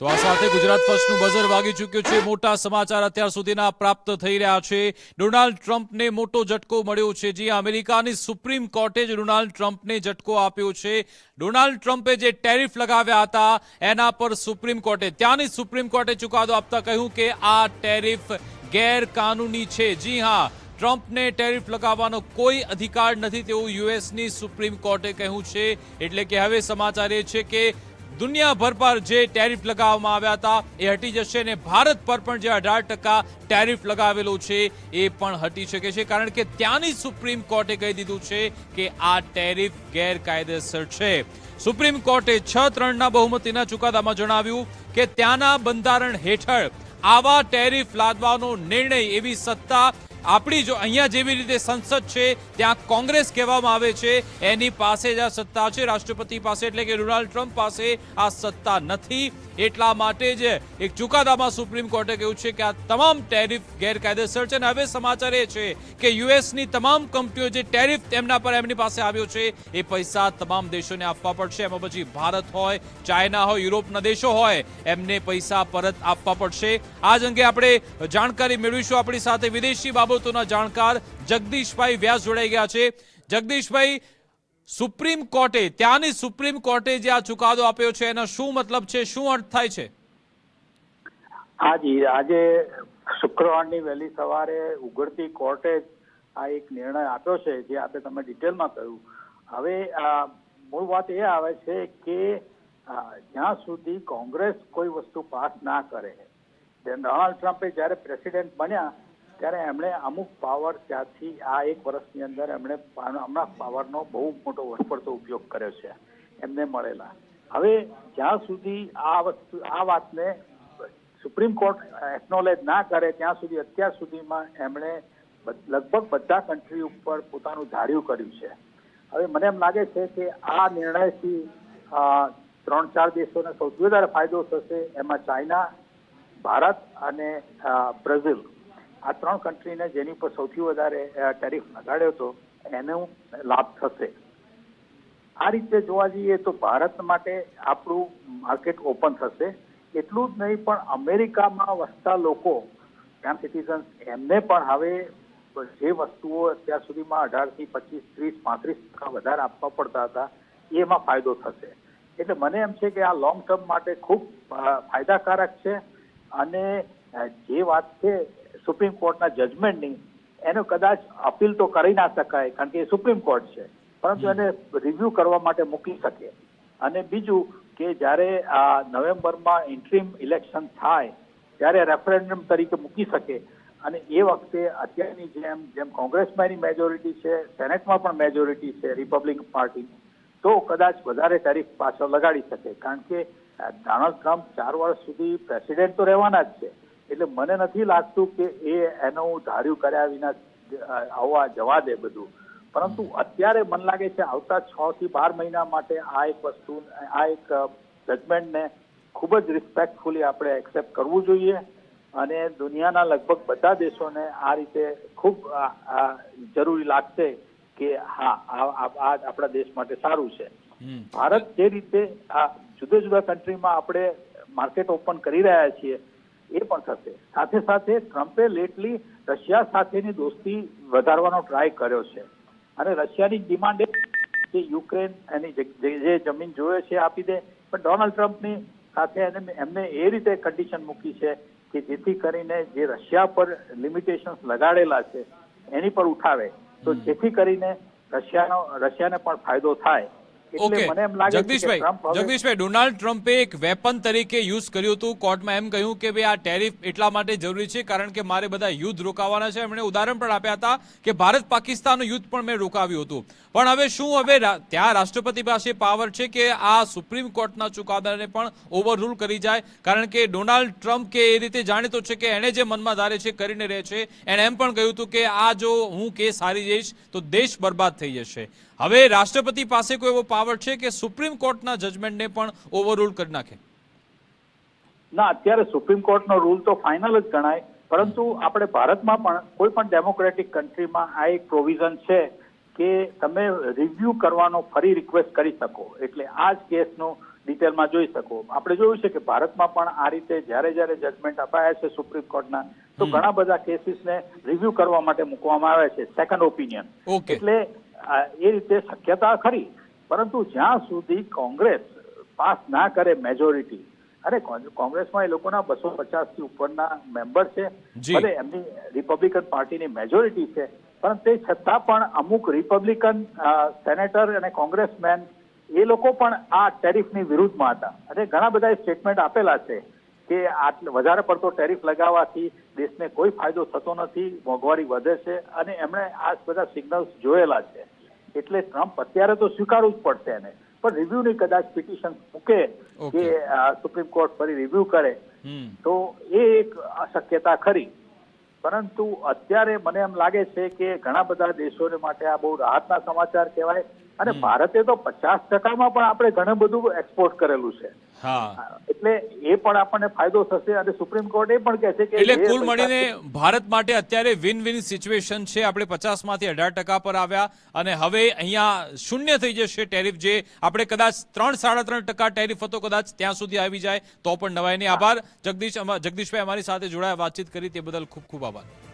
તો આ સાથે ગુજરાત ફર્સ્ટનું બઝર વાગી ચૂક્યું છે. મોટા સમાચાર અત્યાર સુધીના પ્રાપ્ત થઈ રહ્યા છે. ડોનાલ્ડ ટ્રમ્પને મોટો ઝટકો મળ્યો છે. જે અમેરિકાની સુપ્રીમ કોર્ટે જ ડોનાલ્ડ ટ્રમ્પને ઝટકો આપ્યો છે. ડોનાલ્ડ ટ્રમ્પે જે ટેરિફ લગાવ્યા હતા, એના પર સુપ્રીમ કોર્ટે, ત્યાંની સુપ્રીમ કોર્ટે ચુકાદો આપતા કહ્યું કે આ ટેરિફ ગેરકાનૂની છે. જી હા, ટ્રમ્પને ટેરિફ લગાવવાનો કોઈ અધિકાર નથી, તેવું યુએસની સુપ્રીમ કોર્ટે કહ્યું છે. એટલે કે હવે સમાચાર એ છે કે દુનિયાભર પર જે ટેરિફ લગાવવામાં આવ્યા હતા, એ હટી જશે અને ભારત પર પણ જે અઢાર ટકા ટેરિફ લગાવેલો છે, એ પણ હટી શકે છે. કારણ કે ત્યાંની સુપ્રીમ કોર્ટે કહી દીધું છે કે આ ટેરિફ ગેરકાયદેસર છે. સુપ્રીમ કોર્ટે છ ત્રણના બહુમતીના ચુકાદામાં જણાવ્યું કે ત્યાંના બંધારણ હેઠળ આવા ટેરિફ લાદવાનો નિર્ણય એવી સત્તા આપણી જો અહીંયા જેવી રીતે સંસદ છે, ત્યાં કોંગ્રેસ કહેવામાં આવે છે, એની પાસે જ આ સત્તા છે. રાષ્ટ્રપતિ પાસે એટલે કે ડોનાલ્ડ ટ્રમ્પ પાસે આ સત્તા નથી. એટલા માટે જ એક ચુકાદામાં સુપ્રીમ કોર્ટે કહ્યું છે કે આ તમામ ટેરિફ ગેરકાયદેસર છે. અને હવે સમાચાર એ છે કે યુએસની તમામ કંપનીઓ જે ટેરિફ તેમના પર એમની પાસે આવ્યો છે, એ પૈસા તમામ દેશોને આપવા પડશે. એમાં પછી ભારત હોય, ચાઇના હોય, યુરોપના દેશો હોય, એમને પૈસા પરત આપવા પડશે. આ જ અંગે આપણે જાણકારી મેળવીશું. આપણી સાથે વિદેશી બાબતોના જાણકાર જગદીશભાઈ વ્યાસ જોડાઈ ગયા છે. જગદીશભાઈ, સુપ્રીમ કોર્ટે, ત્યાંની સુપ્રીમ કોર્ટે જે આ ચુકાદો આપ્યો છે, એનો શું મતલબ છે, શું અર્થ થાય છે? હાજી, આજે શુક્રવારની વહેલી સવારે ઉઘડતી કોર્ટે આ એક નિર્ણય આપ્યો છે, જે આપણે તમે ડિટેલમાં કહ્યું. હવે આ મૂળ વાત એ આવે છે કે જ્યાં સુધી કોંગ્રેસ કોઈ વસ્તુ પાસ ના કરે ડોનાલ્ડ ટ્રમ્પે જ્યારે પ્રેસિડેન્ટ બન્યા ત્યારે એમણે અમુક પાવર ત્યાંથી આ એક વર્ષની અંદર એમણે હમણાં પાવરનો બહુ મોટો વડપડતો ઉપયોગ કર્યો છે. એમને મળેલા. હવે જ્યાં સુધી આ વસ્તુ, આ વાતને સુપ્રીમ કોર્ટ એકનોલેજ ના કરે, ત્યાં સુધી અત્યાર સુધીમાં એમણે લગભગ બધા કન્ટ્રી ઉપર પોતાનું ધાર્યું કર્યું છે. હવે મને એમ લાગે છે કે આ નિર્ણયથી ત્રણ ચાર દેશોને સૌથી વધારે ફાયદો થશે એમાં ચાઇના, ભારત અને બ્રાઝિલ. આ ત્રણ કન્ટ્રીને જેની ઉપર સૌથી વધારે ટેરિફ લગાડ્યો હતો, એનો લાભ થશે. આ રીતે જોવા જઈએ તો ભારત માટે આપણું માર્કેટ ઓપન થશે. એટલું જ નહીં પણ અમેરિકામાં વસતા લોકો ત્યાં સિટીઝન્સ એમને પણ હવે જે વસ્તુઓ અત્યાર સુધીમાં અઢારથી પચીસ, ત્રીસ, પાંત્રીસ ટકા વધારે આપવા પડતા હતા, એમાં ફાયદો થશે. એટલે મને એમ છે કે આ લોંગ ટર્મ માટે ખૂબ ફાયદાકારક છે. અને જે વાત છે સુપ્રીમ કોર્ટના જજમેન્ટની એનો કદાચ અપીલ તો કરી ના શકાય કારણ કે એ સુપ્રીમ કોર્ટ છે. પરંતુ એને રિવ્યુ કરવા માટે મૂકી શકે. અને બીજું કે જ્યારે આ નવેમ્બરમાં ઇન્ટ્રીમ ઇલેક્શન થાય ત્યારે રેફરેન્ડમ તરીકે મૂકી શકે. અને એ વખતે અત્યારની જેમ જેમ કોંગ્રેસમાં એની મેજોરિટી છે સેનેટમાં પણ મેજોરિટી છે રિપબ્લિક પાર્ટીની તો કદાચ વધારે તારીખ પાછળ લગાડી શકે. કારણ કે ડોનાલ્ડ ટ્રમ્પ ચાર વર્ષ સુધી પ્રેસિડેન્ટ તો રહેવાના જ છે. એટલે મને નથી લાગતું કે એ એનું ધાર્યું કર્યા વિના આવવા જવા દે બધું. પરંતુ અત્યારે મને લાગે છે આવતા છ થી બાર મહિના માટે આ એક વસ્તુ આ એક જજમેન્ટને ખૂબ જ રિસ્પેક્ટફુલી આપણે એક્સેપ્ટ કરવું જોઈએ અને દુનિયાના લગભગ બધા દેશોને આ રીતે ખૂબ જરૂરી લાગશે કે હા આ આપણા દેશ માટે સારું છે. ભારત જે રીતે આ જુદા જુદા કન્ટ્રીમાં આપણે માર્કેટ ઓપન કરી રહ્યા છીએ એ પણ થશે. સાથે સાથે ટ્રમ્પે લેટલી રશિયા સાથેની દોસ્તી વધારવાનો ટ્રાય કર્યો છે. અને રશિયાની ડિમાન્ડ એ કે યુક્રેન એની જે- જમીન જોવે છે આપી દે. પણ ડોનાલ્ડ ટ્રમ્પની સાથે એને એમને એ રીતે કન્ડિશન મૂકી છે કે જેથી કરીને જે રશિયા પર લિમિટેશન્સ લગાડેલા છે એની પર ઉઠાવે. તો જેથી કરીને રશિયાનો રશિયાને પણ ફાયદો થાય. ઓકે જગદીશભાઈ જગદીશભાઈ ડોનાલ્ડ ટ્રમ્પે એક વેપન તરીકે યુઝ કર્યું હતું. કોર્ટમાં એમ કહ્યું કે ભાઈ આ ટેરિફ એટલા માટે જરૂરી છે કારણ કે મારે બધા યુદ્ધ રોકાવાના છે. એમણે ઉદાહરણ પણ આપ્યા હતા કે ભારત પાકિસ્તાનનું યુદ્ધ પણ મેં રોકાવ્યું હતું. પણ હવે શું હવે ત્યાં રાષ્ટ્રપતિ પાસે પાવર છે કે આ સુપ્રીમ કોર્ટના ચુકાદાને પણ ઓવરરૂલ કરી જાય? કારણ કે ડોનાલ્ડ ટ્રમ્પ કે એ રીતે જાણીતો છે કે એણે જે મનમાં ધારે છે કરીને રહે છે. એણે એમ પણ કહ્યું હતું કે આ જો હું કેસ હારી જઈશ તો દેશ બરબાદ થઈ જશે. હવે રાષ્ટ્રપતિ પાસે કોઈ એવો પાવર છે કે સુપ્રીમ કોર્ટના જજમેન્ટને પણ ઓવરરૂલ કરી નાખે? ના અત્યારે સુપ્રીમ કોર્ટનો રૂલ તો ફાઇનલ જ ગણાય. પરંતુ આપણે ભારતમાં પણ કોઈ પણ ડેમોક્રેટિક કન્ટ્રીમાં આ એક પ્રોવિઝન છે કે તમે રિવ્યુ કરવાનો ફરી રિક્વેસ્ટ કરી શકો. એટલે આ જ કેસનો ડિટેલમાં જોઈ શકો. આપણે જોયું છે કે ભારતમાં પણ આ રીતે જ્યારે જ્યારે જજમેન્ટ અપાયા છે સુપ્રીમ કોર્ટના તો ઘણા બધા કેસીસને રિવ્યુ કરવા માટે મૂકવામાં આવે છે સેકન્ડ ઓપિનિયન એટલે એ રીતે શક્યતા ખરી. પરંતુ જ્યાં સુધી કોંગ્રેસ પાસ ના કરે મેજોરિટી અને કોંગ્રેસમાં એ લોકોના બસો પચાસથી ઉપરના મેમ્બર છે. ભલે એમની રિપબ્લિકન પાર્ટીની મેજોરિટી છે પણ તે છતાં પણ અમુક રિપબ્લિકન સેનેટર અને કોંગ્રેસમેન એ લોકો પણ આ ટેરિફની વિરુદ્ધમાં હતા. અને ઘણા બધા સ્ટેટમેન્ટ આપેલા છે કે વધારે પડતો ટેરિફ લગાવવાથી દેશને કોઈ ફાયદો થતો નથી મોંઘવારી વધે છે અને એમણે આ બધા સિગ્નલ્સ જોયેલા છે. એટલે ટ્રમ્પ અત્યારે તો સ્વીકારવું જ પડશે એને. પણ રિવ્યુની કદાચ પિટિશન મૂકે કે સુપ્રીમ કોર્ટ ફરી રિવ્યુ કરે તો એ એક શક્યતા ખરી. પરંતુ અત્યારે મને એમ લાગે છે કે ઘણા બધા દેશોને માટે આ બહુ રાહતના સમાચાર કહેવાય. અને ભારતે તો પચાસ ટકામાં પણ આપણે ઘણું બધું એક્સપોર્ટ કરેલું છે. એટલે એ પણ આપણને ફાયદો થશે અને સુપ્રીમ કોર્ટ એ પણ કહે છે કે એટલે કુલ મળીને ભારત માટે અત્યારે વિન વિન સિચ્યુએશન છે. આપણે પચાસમાંથી અઢાર ટકા પર આવ્યા અને હવે અહીંયા શૂન્ય થઈ જશે ટેરિફ જે આપણે કદાચ ત્રણ સાડા ત્રણ ટકા ટેરિફ હતો કદાચ ત્યાં સુધી આવી જાય તો પણ નવાય નહીં આભાર. જગદીશ જગદીશભાઈ અમારી સાથે જોડાયા વાતચીત કરી તે બદલ ખૂબ ખૂબ આભાર.